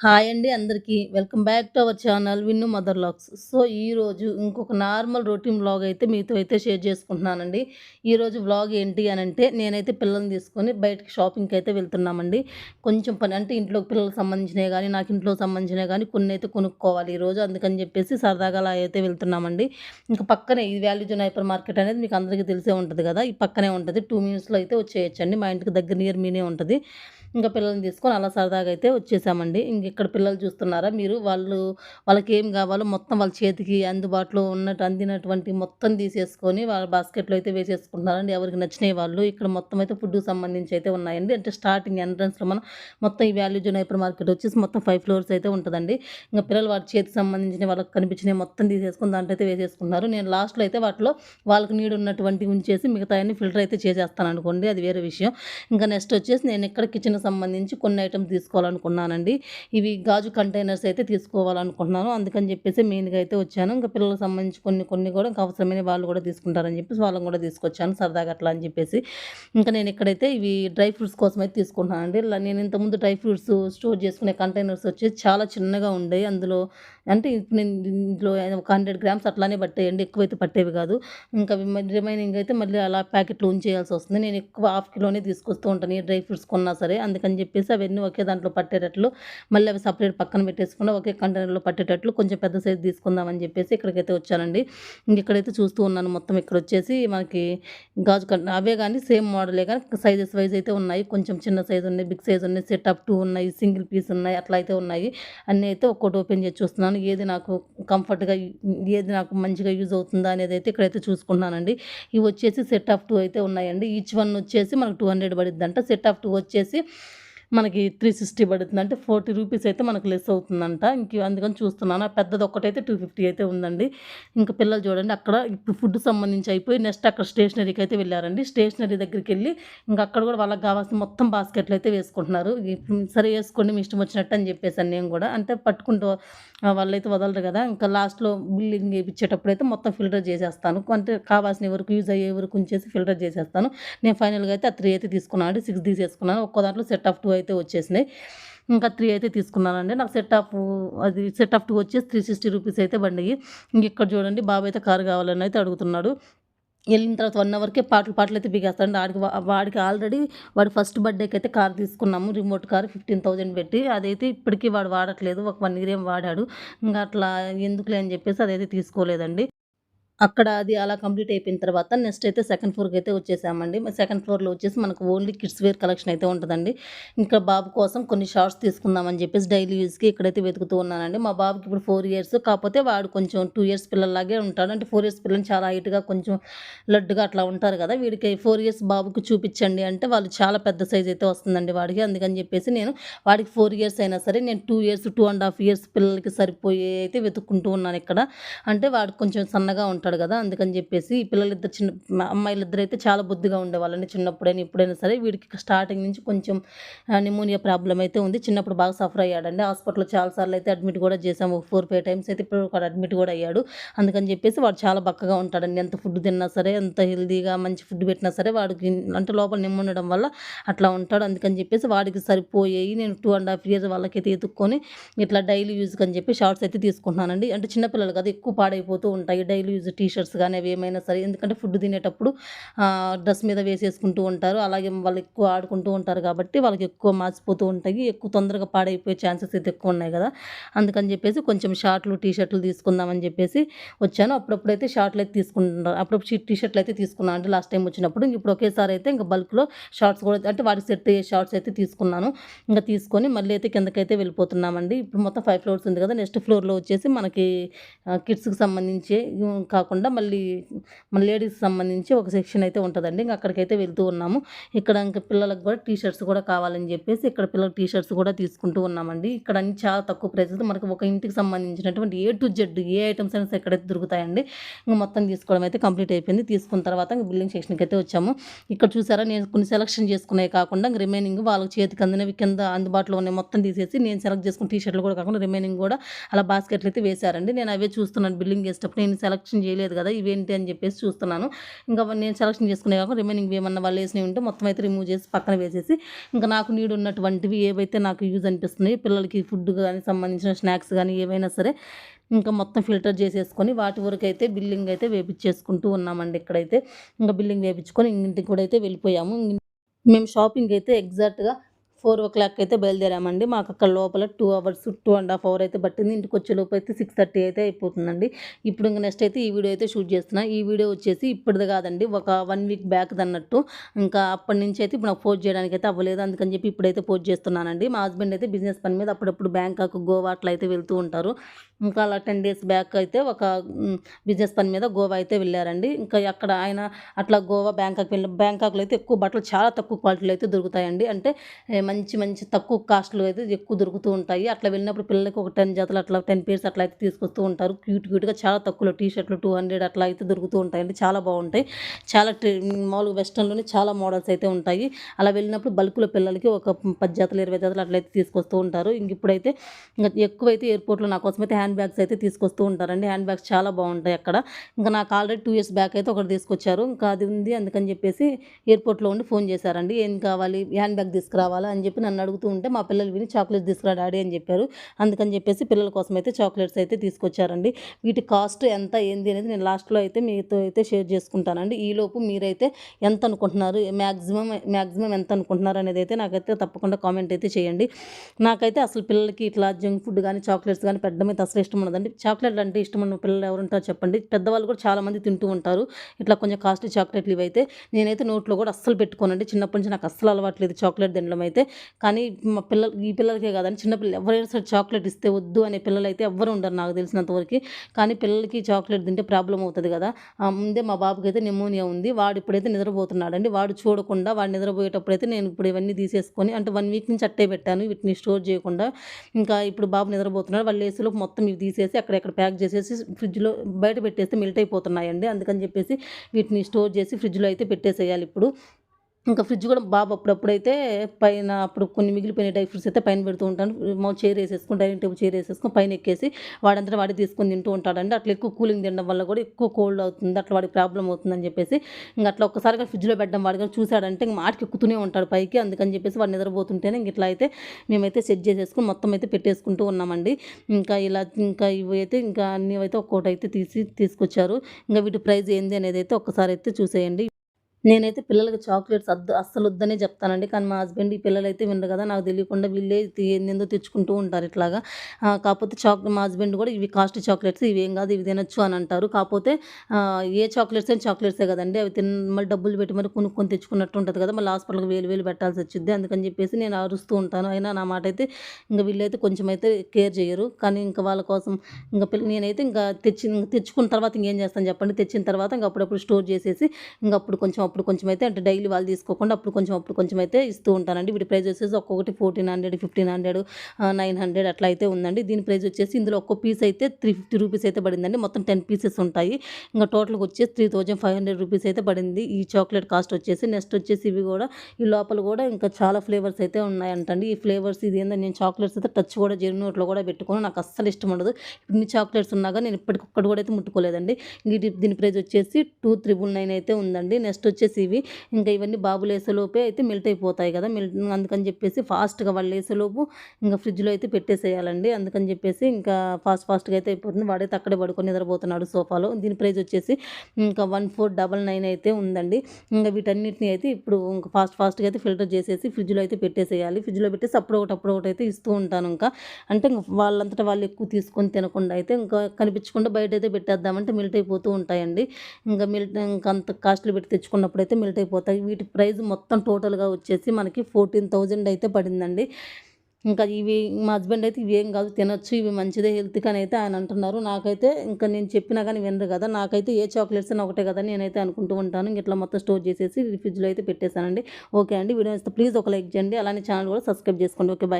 Hi అండి అందరికీ. Welcome back to our channel Vinnu mother vlogs so, ఈరోజు ఇంకొక నార్మల్ రొటీన్ వ్లాగ్ అయితే మీతో అయితే షేర్ చేసుకుంటున్నానండి. ఈరోజు వ్లాగ్ ఏంటి అని అంటే నేనైతే పిల్లల్ని తీసుకొని బయటకి షాపింగ్‌కి అయితే వెళ్తున్నామండి. కొంచెం పని అంటే ఇంట్లో పిల్లలకు సంబంధించినవి కానీ నాకు ఇంట్లో సంబంధించినవి కొన్ని అయితే కొనుక్కోవాలి ఈరోజు. అందుకని చెప్పేసి సరదాగా అలా అయితే వెళ్తున్నామండి. ఇంకా పక్కనే ఈ వాల్యూ జోన్ హైపర్ మార్కెట్ అనేది మీకు అందరికీ తెలిసే ఉంటుంది కదా ఈ పక్కనే ఉంటుంది టూ మినిట్స్‌లో అయితే వచ్చేయచ్చండి మా ఇంటికి దగ్గర నియర్ మీనే ఉంటుంది ఇంకా పిల్లల్ని తీసుకొని అలా సరదాగా అయితే వచ్చేసామండి. ఇంక ఇక్కడ పిల్లలు చూస్తున్నారా మీరు? వాళ్ళు వాళ్ళకి ఏం కావాలో మొత్తం వాళ్ళ చేతికి అందుబాటులో ఉన్నట్టు అందినటువంటి మొత్తం తీసేసుకొని వాళ్ళ బాస్కెట్‌లో అయితే వేసేసుకుంటున్నారండి. ఎవరికి నచ్చినాయి వాళ్ళు. ఇక్కడ మొత్తం అయితే ఫుడ్‌కి సంబంధించి అయితే ఉన్నాయండి. అంటే స్టార్టింగ్ ఎంట్రన్స్‌లో మనం మొత్తం ఈ వాల్యూ జోన్ హైపర్ మార్కెట్ వచ్చేసి మొత్తం ఫైవ్ ఫ్లోర్స్ అయితే ఉంటుందండి ఇంకా పిల్లలు వాటి చేతికి సంబంధించిన వాళ్ళకి కనిపించినయి మొత్తం తీసేసుకుని దాంట్లో అయితే వేసేసుకుంటున్నారు. నేను లాస్ట్‌లో అయితే వాటిలో వాళ్ళకి నీడ ఉన్నటువంటి ఉంచేసి మిగతాయన్ని ఫిల్టర్ అయితే చేసేస్తాను అనుకోండి అది వేరే విషయం. ఇంకా నెక్స్ట్ వచ్చేసి నేను ఇక్కడ కిచెన్‌కి సంబంధించి కొన్ని ఐటమ్స్ తీసుకోవాలనుకున్నానండి. ఇవి గాజు కంటైనర్స్ అయితే తీసుకోవాలనుకుంటున్నాను. అందుకని చెప్పేసి మెయిన్‌గా అయితే వచ్చాను. ఇంకా పిల్లలకు సంబంధించి కొన్ని కొన్ని కూడా ఇంకా అవసరమైన వాళ్ళు కూడా తీసుకుంటారని చెప్పేసి వాళ్ళని కూడా తీసుకొచ్చాను సరదాగా అట్లా అని చెప్పేసి. ఇంకా నేను ఇక్కడైతే ఇవి డ్రై ఫ్రూట్స్ కోసం అయితే తీసుకుంటున్నానండి. ఇలా నేను ఇంతకుముందు డ్రై ఫ్రూట్స్ స్టోర్ చేసుకునే కంటైనర్స్ వచ్చేసి చాలా చిన్నగా ఉండేవి అందులో అంటే నేను ఇంట్లో ఒక 100 గ్రామ్స్ అట్లానే పట్టేయండి ఎక్కువైతే పట్టేవి కాదు. ఇంకా రిమైనింగ్ అయితే మళ్ళీ అలా ప్యాకెట్లు ఉంచేయాల్సి వస్తుంది. నేను ఎక్కువ హాఫ్ కిలోనే తీసుకొస్తూ ఉంటాను. ఏ డ్రై ఫ్రూట్స్ కొన్నా సరే. అందుకని చెప్పేసి అవన్నీ ఒకే దాంట్లో పట్టేటట్లు మళ్ళీ అవి సపరేట్ పక్కన పెట్టేసుకుండా ఒకే కంటైనర్‌లో పట్టేటట్లు కొంచెం పెద్ద సైజ్ తీసుకుందామని చెప్పేసి ఇక్కడికైతే వచ్చానండి. ఇక్కడైతే చూస్తూ ఉన్నాను మొత్తం ఇక్కడ వచ్చేసి మనకి గాజు కంట అవే కానీ సేమ్ మోడలే కానీ సైజెస్ వైజ్ అయితే ఉన్నాయి. కొంచెం చిన్న సైజ్ ఉన్నాయి. బిగ్ సైజ్ ఉన్నాయి. సెట్ అప్ టూ ఉన్నాయి. సింగిల్ పీస్ ఉన్నాయి. అట్లా అయితే ఉన్నాయి. అన్నీ అయితే ఒక్కోటి ఓపెన్ చేసి చూస్తున్నాను. ఏది నాకు కంఫర్ట్‌గా ఏది నాకు మంచిగా యూజ్ అవుతుందా అనేది అయితే ఇక్కడైతే చూసుకుంటున్నానండి. ఇవి వచ్చేసి సెట్ ఆఫ్ టూ అయితే ఉన్నాయండి. ఈచ్ వన్ వచ్చేసి మనకు 200 పడిద్దంట. సెట్ ఆఫ్ టూ వచ్చేసి మనకి 360 పడుతుంది. అంటే 40 రూపీస్ అయితే మనకు లెస్ అవుతుందంట. ఇంక అందుకని చూస్తున్నాను. ఆ పెద్దది ఒక్కటైతే 250 అయితే ఉందండి. ఇంకా పిల్లలు చూడండి అక్కడ ఇప్పుడు ఫుడ్ సంబంధించి అయిపోయి నెక్స్ట్ అక్కడ స్టేషనరీకి అయితే వెళ్ళారండి స్టేషనరీ దగ్గరికి వెళ్ళి ఇంకా అక్కడ కూడా వాళ్ళకి కావాల్సిన మొత్తం బాస్కెట్‌లో అయితే వేసుకుంటున్నారు. సరే వేసుకోండి మీ ఇష్టం వచ్చినట్టు అని చెప్పేసాను నేను కూడా. అంటే పట్టుకుంటూ వాళ్ళైతే వదలరు కదా! ఇంకా లాస్ట్‌లో బిల్లింగ్ అయితే మొత్తం ఫిల్టర్ చేసేస్తాను. అంటే కావాల్సిన వరకు యూజ్ అయ్యే వరకు ఉంచేసి ఫిల్టర్ చేసేస్తాను. నేను ఫైనల్‌గా అయితే ఆ త్రీ అయితే తీసుకున్నాను అంటే సిక్స్ తీసేసుకున్నాను. ఒక్కో దాంట్లో సెట్ ఆఫ్ టూ అయితే వచ్చేసినాయి. ఇంకా త్రీ అయితే తీసుకున్నానండి. నాకు సెట్ ఆఫ్ అది సెట్ ఆఫ్ 2 వచ్చేసి 360 రూపీస్ అయితే పడినాయి. ఇంక ఇక్కడ చూడండి బాబు అయితే కారు కావాలని అయితే అడుగుతున్నాడు. వెళ్ళిన తర్వాత వన్ అవర్‌కే పాటలు పాటలు అయితే బిగేస్తాడు ఆడికి వాడికి ఆల్రెడీ వాడి ఫస్ట్ బర్త్‌డేకి అయితే కార్ తీసుకున్నాము. రిమోట్ కార్ 15,000 పెట్టి. అదైతే ఇప్పటికీ వాడు వాడట్లేదు. ఒక వన్ ఇయర్ ఏం వాడాడు. ఇంకా అట్లా ఎందుకులే అని చెప్పేసి అదైతే తీసుకోలేదండి. అక్కడ అది అలా కంప్లీట్ అయిపోయిన తర్వాత నెక్స్ట్ అయితే సెకండ్ ఫ్లోర్‌కి అయితే వచ్చేసామండి. సెకండ్ ఫ్లోర్‌లో వచ్చేసి మనకు ఓన్లీ కిడ్స్ వేర్ కలెక్షన్ అయితే ఉంటుందండి ఇంకా బాబు కోసం కొన్ని షార్ట్స్ తీసుకుందామని చెప్పేసి డైలీ యూజ్‌కి ఇక్కడైతే వెతుకుతూ ఉన్నానండి. మా బాబుకి ఇప్పుడు ఫోర్ ఇయర్స్. కాకపోతే వాడు కొంచెం టూ ఇయర్స్ పిల్లల్లాగే ఉంటాడు. అంటే ఫోర్ ఇయర్స్ పిల్లలు చాలా హైట్‌గా కొంచెం లడ్డుగా అట్లా ఉంటారు కదా! వీడికి ఫోర్ ఇయర్స్ బాబుకి చూపించండి అంటే వాళ్ళు చాలా పెద్ద సైజ్ అయితే వస్తుందండి వాడికి. అందుకని చెప్పేసి నేను వాడికి ఫోర్ ఇయర్స్ అయినా సరే నేను two years, two and half years పిల్లలకి సరిపోయే అయితే వెతుక్కుంటూ ఉన్నాను ఇక్కడ. అంటే వాడు కొంచెం సన్నగా ఉంటాడు కదా! అందుకని చెప్పేసి పిల్లలిద్దరు చిన్న అమ్మాయిలిద్దరైతే చాలా బొద్దుగా ఉండేవాళ్ళండి చిన్నప్పుడైనా, ఇప్పుడైనా సరే. వీడికి స్టార్టింగ్ నుంచి కొంచెం నిమోనియా న్యూమోనియా అయితే ఉంది. చిన్నప్పుడు బాగా సఫర్ అయ్యాడండి. హాస్పిటల్‌లో చాలా సార్లు అయితే అడ్మిట్ కూడా చేశాము ఒక 4, 5 టైమ్స్ అయితే ఇప్పుడు వాడు అడ్మిట్ కూడా అయ్యాడు. అందుకని చెప్పేసి వాడు చాలా బక్కగా ఉంటాడండి. ఎంత ఫుడ్ తిన్నా సరే, ఎంత హెల్దీగా మంచి ఫుడ్ పెట్టినా సరే వాడికి అంటే లోపల నిమ్మ ఉండడం వల్ల అట్లా ఉంటాడు. అందుకని చెప్పేసి వాడికి సరిపోయాయి నేను టూ అండ్ హాఫ్ ఇయర్స్ వాళ్ళకైతే ఎతుక్కొని ఇట్లా డైలీ యూజ్‌కి అని చెప్పి షార్ట్స్ అయితే తీసుకుంటున్నానండి. అంటే చిన్నపిల్లలు కదా! ఎక్కువ పాడైపోతూ ఉంటాయి. డైలీ యూజ్ టీ షర్ట్స్ కానీ అవి ఏమైనా సరే. ఎందుకంటే ఫుడ్ తినేటప్పుడు డ్రెస్ మీద వేసేసుకుంటూ ఉంటారు. అలాగే వాళ్ళు ఎక్కువ ఆడుకుంటూ ఉంటారు కాబట్టి వాళ్ళకి ఎక్కువ మార్చిపోతూ ఉంటాయి. ఎక్కువ తొందరగా పాడైపోయే ఛాన్సెస్ అయితే ఎక్కువ ఉన్నాయి కదా! అందుకని చెప్పేసి కొంచెం షార్ట్‌లు, టీ షర్ట్‌లు తీసుకుందామని చెప్పేసి వచ్చాను. అప్పుడప్పుడు అయితే షార్ట్‌లు అయితే తీసుకుంటున్నాను అప్పుడప్పుడు టీ షర్ట్‌లు అయితే తీసుకున్నాను అండి లాస్ట్ టైం వచ్చినప్పుడు. ఇప్పుడు ఒకేసారి అయితే ఇంకా బల్క్‌లో షార్ట్స్ కూడా అంటే వాడికి సెట్ అయ్యే షార్ట్స్ అయితే తీసుకున్నాను. ఇంకా తీసుకొని మళ్ళీ అయితే కిందకైతే వెళ్ళిపోతున్నామండి. ఇప్పుడు మొత్తం ఫైవ్ ఫ్లోర్స్ ఉంది కదా! నెక్స్ట్ ఫ్లోర్‌లో వచ్చేసి మనకి కిడ్స్‌కి సంబంధించి కాకుండా మళ్ళీ మన లేడీస్‌కి సంబంధించి ఒక సెక్షన్ అయితే ఉంటుందండి ఇంక అక్కడికైతే వెళ్తూ ఉన్నాము. ఇక్కడ ఇంకా పిల్లలకు కూడా టీ షర్ట్స్ కూడా కావాలని చెప్పేసి ఇక్కడ పిల్లలకి టీ షర్ట్స్ కూడా తీసుకుంటూ ఉన్నామండి. ఇక్కడ అన్ని చాలా తక్కువ ప్రైస్ మనకు ఒక ఇంటికి సంబంధించినటువంటి ఏ టు జెడ్ ఏ ఐటమ్స్ అయినా ఎక్కడైతే ఇక్కడైతే దొరుకుతాయండి. ఇంకా మొత్తం తీసుకోవడం అయితే కంప్లీట్ అయిపోయింది. తీసుకున్న తర్వాత ఇంకా బిల్లింగ్ సెక్షన్‌కి అయితే వచ్చాము. ఇక్కడ చూసారా నేను కొన్ని సెలక్షన్ చేసుకునే కాకుండా ఇంకా రిమైనింగ్ వాళ్ళకి చేతికి అందినవి కింద అందుబాటులో ఉన్నాయి మొత్తం తీసేసి నేను సెలెక్ట్ చేసుకున్న టీ షర్ట్‌లు కూడా కాకుండా రిమైనింగ్ కూడా అలా బాస్కెట్లు అయితే వేశారండి. నేను అవే చూస్తున్నాను బిల్లింగ్ చేసేటప్పుడు నేను సెలక్షన్ చేయలేదు. వేయలేదు కదా ఇవేంటి అని చెప్పేసి చూస్తున్నాను. ఇంకా నేను సెలక్షన్ చేసుకునే కాక రిమైనింగ్ ఏమన్నా వాళ్ళు వేసినవి ఉంటే మొత్తం అయితే రిమూవ్ చేసి పక్కన వేసేసి ఇంకా నాకు నీడు ఉన్నటువంటివి ఏవైతే నాకు యూజ్ అనిపిస్తున్నాయి పిల్లలకి ఫుడ్ కానీ సంబంధించిన స్నాక్స్ కానీ ఏవైనా సరే ఇంకా మొత్తం ఫిల్టర్ చేసేసుకొని వాటి వరకు అయితే బిల్లింగ్ అయితే వేపించేసుకుంటూ ఉన్నామండి ఇక్కడైతే. ఇంకా బిల్లింగ్ వేపించుకొని ఇంటికి కూడా అయితే వెళ్ళిపోయాము. మేము షాపింగ్ అయితే ఎగ్జాక్ట్గా ఫోర్ ఓ క్లాక్ అయితే బయలుదేరామండి. మాకు అక్కడ లోపల two hours two and half hour అయితే పట్టింది. ఇంటికి వచ్చే లోపు అయితే సిక్స్ థర్టీ అయితే అయిపోతుందండి. ఇప్పుడు ఇంకా నెక్స్ట్ అయితే ఈ వీడియో అయితే షూట్ చేస్తున్నా. ఈ వీడియో వచ్చేసి ఇప్పటిది కాదండి. ఒక వన్ వీక్ బ్యాక్ అన్నట్టు ఇంకా అప్పటి నుంచి అయితే ఇప్పుడు నాకు పోస్ట్ చేయడానికి అయితే అవ్వలేదు. అందుకని చెప్పి ఇప్పుడైతే పోస్ట్ చేస్తున్నానండి. మా హస్బెండ్ అయితే బిజినెస్ పని మీద అప్పుడప్పుడు బ్యాంకాక్ గోవా అట్లా అయితే వెళ్తూ ఉంటారు. ఇంకా అలా టెన్ డేస్ బ్యాక్ అయితే ఒక బిజినెస్ పని మీద గోవా అయితే వెళ్ళారండి. ఇంకా అక్కడ ఆయన అట్లా గోవా బ్యాంకాక్ వెళ్ళి బ్యాంకాక్లో అయితే ఎక్కువ బట్టలు చాలా తక్కువ క్వాలిటీలో అయితే దొరుకుతాయండి. అంటే మంచి మంచి తక్కువ కాస్ట్లో అయితే ఎక్కువ దొరుకుతూ ఉంటాయి. అట్లా వెళ్ళినప్పుడు పిల్లలకి ఒక టెన్ జతలు అట్లా టెన్ పేర్స్ అట్లా అయితే తీసుకొస్తూ ఉంటారు. క్యూట్ క్యూట్గా చాలా తక్కువలో టీ షర్ట్లు టూ హండ్రెడ్ అట్లా అయితే దొరుకుతూ ఉంటాయండి. చాలా బాగుంటాయి. చాలా మామూలుగా వెస్ట్రన్లోనే చాలా మోడల్స్ అయితే ఉంటాయి. అలా వెళ్ళినప్పుడు బల్క్లో పిల్లలకి ఒక పది జతలు ఇరవై జతలు అట్లయితే తీసుకొస్తూ ఉంటారు. ఇంక ఇప్పుడైతే ఇంకా ఎక్కువైతే ఎయిర్పోర్ట్లో నా కోసం అయితే హ్యాండ్ బ్యాగ్స్ అయితే తీసుకొస్తూ ఉంటారండి. హ్యాండ్ బ్యాగ్స్ చాలా బాగుంటాయి అక్కడ. ఇంకా నాకు ఆల్రెడీ టూ ఇయర్స్ బ్యాక్ అయితే ఒకటి తీసుకొచ్చారు. ఇంకా అది ఉంది అందుకని చెప్పేసి ఎయిర్పోర్ట్లో ఉండి ఫోన్ చేశారండి. ఏం కావాలి? హ్యాండ్ బ్యాగ్ తీసుకురావాలా? అని చెప్పి నన్ను అడుగుతూ ఉంటే మా పిల్లలు విని చాక్లెట్స్ తీసుకురా డాడీ అని చెప్పారు. అందుకని చెప్పేసి పిల్లల కోసం అయితే చాక్లెట్స్ అయితే తీసుకొచ్చారండి. వీటి కాస్ట్ ఎంత? ఏంది? అనేది నేను లాస్ట్లో అయితే మీతో అయితే షేర్ చేసుకుంటానండి. ఈలోపు మీరైతే ఎంత అనుకుంటున్నారు? మ్యాక్సిమం మ్యాక్సిమం ఎంత అనుకుంటున్నారు అనేది అయితే నాకైతే తప్పకుండా కామెంట్ అయితే చేయండి. నాకైతే అసలు పిల్లలకి ఇట్లా జంక్ ఫుడ్ కానీ చాక్లెట్స్ కానీ పెట్టడం అయితే అసలు ఇష్టం ఉండదండి. చాక్లెట్లు అంటే ఇష్టం ఉన్న పిల్లలు ఎవరుంటారో చెప్పండి. పెద్దవాళ్ళు కూడా చాలామంది తింటూ ఉంటారు. ఇట్లా కొంచెం కాస్ట్లీ చాక్లెట్లు ఇవైతే నేనైతే నోట్లో కూడా అస్సలు పెట్టుకోనండి. చిన్నప్పటి నుంచి నాకు అస్సలు అలవాట్లేదు చాక్లెట్ తినడం అయితే. కానీ మా పిల్లలు ఈ పిల్లలకే కాదని చిన్నపిల్లలు ఎవరైనా సరే చాక్లెట్ ఇస్తే వద్దు అనే పిల్లలు అయితే ఎవ్వరు ఉండరు నాకు తెలిసినంతవరకు కానీ పిల్లలకి చాక్లెట్ తింటే ప్రాబ్లం అవుతుంది కదా. ముందే మా బాబుకి అయితే నిమోనియా ఉంది. వాడు ఇప్పుడైతే నిద్రపోతున్నాడండి. వాడు చూడకుండా వాడు నిద్రపోయేటప్పుడు అయితే నేను ఇప్పుడు ఇవన్నీ తీసేసుకొని అంటే వన్ వీక్ నుంచి అట్టే పెట్టాను. వీటిని స్టోర్ చేయకుండా. ఇంకా ఇప్పుడు బాబు నిద్రపోతున్నాడు. వాళ్ళు వేసులో మొత్తం ఇవి తీసేసి అక్కడెక్కడ ప్యాక్ చేసేసి ఫ్రిడ్జ్లో బయట పెట్టేస్తే మెల్ట్ అయిపోతున్నాయండి. అందుకని చెప్పేసి వీటిని స్టోర్ చేసి ఫ్రిడ్జ్లో అయితే పెట్టేసేయాలి ఇప్పుడు. ఇంకా ఫ్రిడ్జ్ కూడా బాబు అప్పుడప్పుడైతే పైన అప్పుడు కొన్ని మిగిలిపోయిన డ్రై ఫ్రూట్స్ అయితే పైన పెడుతూ ఉంటాను మా చైర్ వేసేసుకుని డైనింగ్ టేబుల్ చైర్ వేసేసుకుని పైన ఎక్కేసి వాడంతా వాడి తీసుకొని తింటూ ఉంటాడండి. అట్లా ఎక్కువ కూలింగ్ తినడం వల్ల కూడా ఎక్కువ కోల్డ్ అవుతుంది అట్లా వాడికి ప్రాబ్లం అవుతుందని చెప్పేసి ఇంకా అట్లా ఒక్కసారిగా ఫ్రిడ్జ్లో పెట్టడం వాడు కానీ చూశాడంటే ఇంక మాటకి ఎక్కుతూనే ఉంటాడు పైకి. అందుకని చెప్పేసి వాడు నిద్రపోతుంటేనే ఇంక ఇట్లా అయితే మేమైతే సెట్ చేసేసుకుని మొత్తం అయితే పెట్టేసుకుంటూ ఉన్నామండి. ఇంకా ఇలా ఇంకా ఇవి అయితే ఇంకా అన్నీ అయితే ఒక్కొక్కటి అయితే తీసి తీసుకొచ్చారు. ఇంకా వీటి ప్రైస్ ఏంది అనేది అయితే ఒక్కసారి అయితే చూసేయండి. నేనైతే పిల్లలకి చాక్లెట్స్ అద్దు అస్సలు వద్దనే చెప్తానండి. కానీ మా హస్బెండ్ ఈ పిల్లలు అయితే వినరు కదా నాకు తెలియకుండా వీళ్ళే ఏందో తెచ్చుకుంటూ ఉంటారు ఇట్లాగా. కాకపోతే చాక్లెట్ మా హస్బెండ్ కూడా ఇవి కాస్ట్ చాక్లెట్స్ ఇవి ఏం కాదు ఇవి తినొచ్చు అని అంటారు. కాకపోతే ఏ చాక్లెట్స్ అయినా చాక్లెట్సే కదండి. అవి తిన మళ్ళీ డబ్బులు పెట్టి మరి కొనుక్కొని తెచ్చుకున్నట్టు ఉంటుంది కదా మళ్ళీ హాస్పిటల్కి వేలు వేలు పెట్టాల్సి వచ్చింది అందుకని చెప్పేసి నేను అరుస్తూ ఉంటాను. అయినా నా మాట అయితే ఇంకా వీళ్ళైతే కొంచెం అయితే కేర్ చేయరు. కానీ ఇంకా వాళ్ళ కోసం ఇంకా పిల్ల నేనైతే ఇంకా తెచ్చి తెచ్చుకున్న తర్వాత ఇంకేం చేస్తాను చెప్పండి. తెచ్చిన తర్వాత ఇంకా అప్పుడప్పుడు స్టోర్ చేసేసి ఇంకా అప్పుడు కొంచెం అప్పుడు కొంచెం అయితే అంటే డైలీ వాళ్ళు తీసుకోకుండా అప్పుడు కొంచెం అప్పుడు కొంచెం అయితే ఇస్తూ ఉంటానండి. వీటి ప్రైస్ వచ్చేసి ఒక్కొక్కటి fourteen hundred fifteen hundred nine hundred అట్లా అయితే ఉందండి. దీని ప్రైస్ వచ్చేసి ఇందులో ఒక్క పీస్ అయితే త్రీ ఫిఫ్టీ రూపీస్ అయితే పడిందండి. మొత్తం టెన్ పీసెస్ ఉంటాయి. ఇంకా టోటల్గా వచ్చేసి three thousand five hundred rupees అయితే పడింది. ఈ చాక్లెట్ కాస్ట్ వచ్చేసి నెక్స్ట్ వచ్చేసి ఇవి కూడా ఈ లోపల కూడా ఇంకా చాలా ఫ్లేవర్స్ అయితే ఉన్నాయంటండి. ఈ ఫ్లేవర్స్ ఇది ఏంటంటే నేను చాక్లెట్స్ అయితే టచ్ కూడా జరి నోట్లో కూడా పెట్టుకోను నాకు అస్సలు ఇష్టం ఉండదు. ఇన్ని చాక్లెట్స్ ఉన్నాగా నేను ఇప్పటికొక్కటి కూడా అయితే ముట్టుకోలేదండి. దీని ప్రైస్ వచ్చేసి టూ త్రిబుల్ నైన్ అయితే ఉందండి. నెక్స్ట్ వచ్చేసి ఇవి ఇంకా ఇవన్నీ బాబులు వేసేలోపే అయితే మెల్ట్ అయిపోతాయి కదా మెల్ట్ అందుకని చెప్పేసి ఫాస్ట్గా వాళ్ళు వేసేలోపు ఇంకా ఫ్రిడ్జ్లో అయితే పెట్టేసేయాలండి. అందుకని చెప్పేసి ఇంకా ఫాస్ట్ ఫాస్ట్గా అయితే అయిపోతుంది. వాడైతే అక్కడే పడుకొని నిద్రపోతున్నాడు సోఫాలో. దీని ప్రైస్ వచ్చేసి ఇంకా వన్ ఫోర్ డబల్ నైన్ అయితే ఉందండి. ఇంకా వీటన్నిటిని అయితే ఇప్పుడు ఇంకా ఫాస్ట్ ఫాస్ట్గా అయితే ఫిల్టర్ చేసేసి ఫ్రిడ్జ్లో అయితే పెట్టేసేయాలి. ఫ్రిడ్జ్లో పెట్టేసి అప్పుడు ఒకటి అప్పుడు ఒకటి అయితే ఇస్తూ ఉంటాను ఇంకా. అంటే వాళ్ళంతటా వాళ్ళు ఎక్కువ తీసుకొని తినకుండా అయితే ఇంకా కనిపించకుండా బయట అయితే పెట్టేద్దామంటే మిల్ట్ అయిపోతూ ఉంటాయండి. ఇంకా మిల్ట్ ఇంకా అంత కాస్ట్లీ పెట్టి తెచ్చుకున్నప్పుడు అయితే మిల్ట్ అయిపోతాయి. వీటి ప్రైస్ మొత్తం టోటల్గా వచ్చేసి మనకి ఫోర్టీన్ థౌజండ్ అయితే పడిందండి. ఇంకా ఇవి మా హస్బెండ్ అయితే ఇవి ఏం కాదు తినొచ్చు. ఇవి మంచిదే హెల్త్కి అని అయితే ఆయన అంటున్నారు. నాకైతే ఇంకా నేను చెప్పినా కానీ వినరు కదా. నాకైతే ఏ చాక్లెట్స్ అని ఒకటే కదా నేనైతే అనుకుంటూ ఉంటాను. ఇట్లా మొత్తం స్టోర్ చేసేసి ఫ్రిడ్జ్లో అయితే పెట్టేశానండి. ఓకే అండి. వీడియో ఇస్తే ప్లీజ్ ఒక లైక్ చేయండి. అలానే ఛానల్ కూడా సబ్స్క్రైబ్ చేసుకోండి. Okay bye.